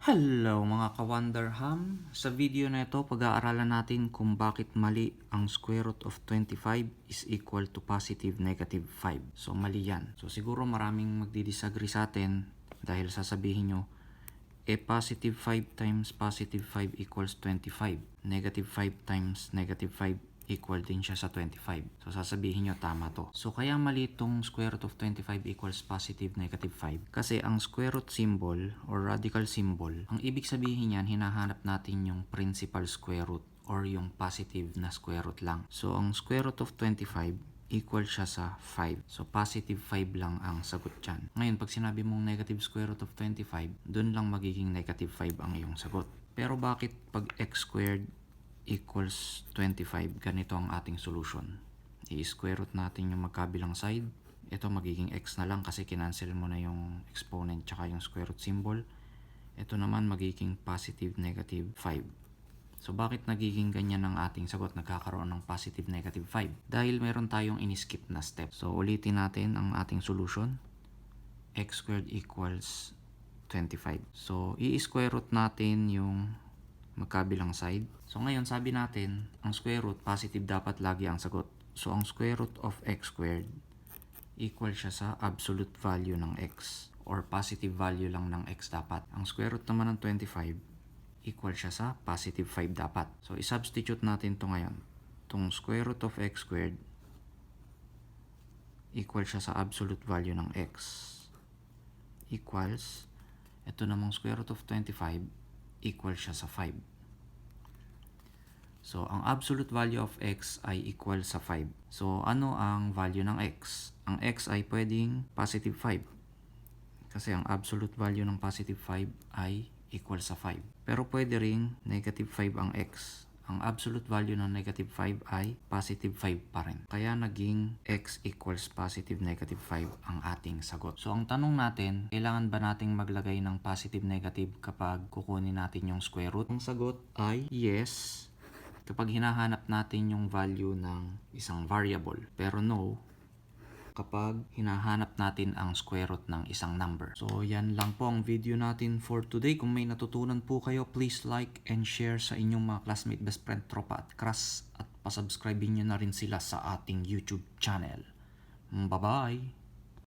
Hello mga ka-Wonderham! Sa video na ito, pag-aaralan natin kung bakit mali ang square root of 25 is equal to positive negative 5. So mali yan. So siguro maraming magdi-disagree sa atin dahil sasabihin nyo, eh positive 5 times positive 5 equals 25. Negative 5 times negative 5 equal din siya sa 25. So sasabihin nyo tama to. So kaya mali itong square root of 25 equals positive negative 5. Kasi ang square root symbol or radical symbol, ang ibig sabihin yan, hinahanap natin yung principal square root or yung positive na square root lang. So ang square root of 25 equal siya sa 5. So, positive 5 lang ang sagot dyan. Ngayon, pag sinabi mong negative square root of 25, dun lang magiging negative 5 ang iyong sagot. Pero bakit pag x squared equals 25, ganito ang ating solution. I-square root natin yung magkabilang side. Ito magiging x na lang kasi kinancel mo na yung exponent tsaka yung square root symbol. Ito naman magiging positive negative 5. So bakit nagiging ganyan ang ating sagot? Nagkakaroon ng positive negative 5. Dahil meron tayong in-skip na step. So ulitin natin ang ating solution. x squared equals 25. So i-square root natin yung magkabilang side. So ngayon sabi natin, ang square root positive dapat lagi ang sagot. So ang square root of x squared equal siya sa absolute value ng x or positive value lang ng x dapat. Ang square root naman ng 25 equal siya sa positive 5 dapat. So, i-substitute natin to ngayon. Itong square root of x squared equal siya sa absolute value ng x equals ito namang square root of 25 equal siya sa 5. So, ang absolute value of x ay equal sa 5. So, ano ang value ng x? Ang x ay pwedeng positive 5. Kasi ang absolute value ng positive 5 ay equal sa 5. Pero pwede ring negative 5 ang x. Ang absolute value ng negative 5 ay positive 5 pa rin. Kaya naging x equals positive negative 5 ang ating sagot. So ang tanong natin, kailangan ba nating maglagay ng positive negative kapag kukunin natin yung square root? Ang sagot ay yes kapag hinahanap natin yung value ng isang variable. Pero no, kapag hinahanap natin ang square root ng isang number. So, yan lang po ang video natin for today. Kung may natutunan po kayo, please like and share sa inyong mga classmate, best friend, tropa at crush at pasubscribe nyo na rin sila sa ating YouTube channel. Bye-bye!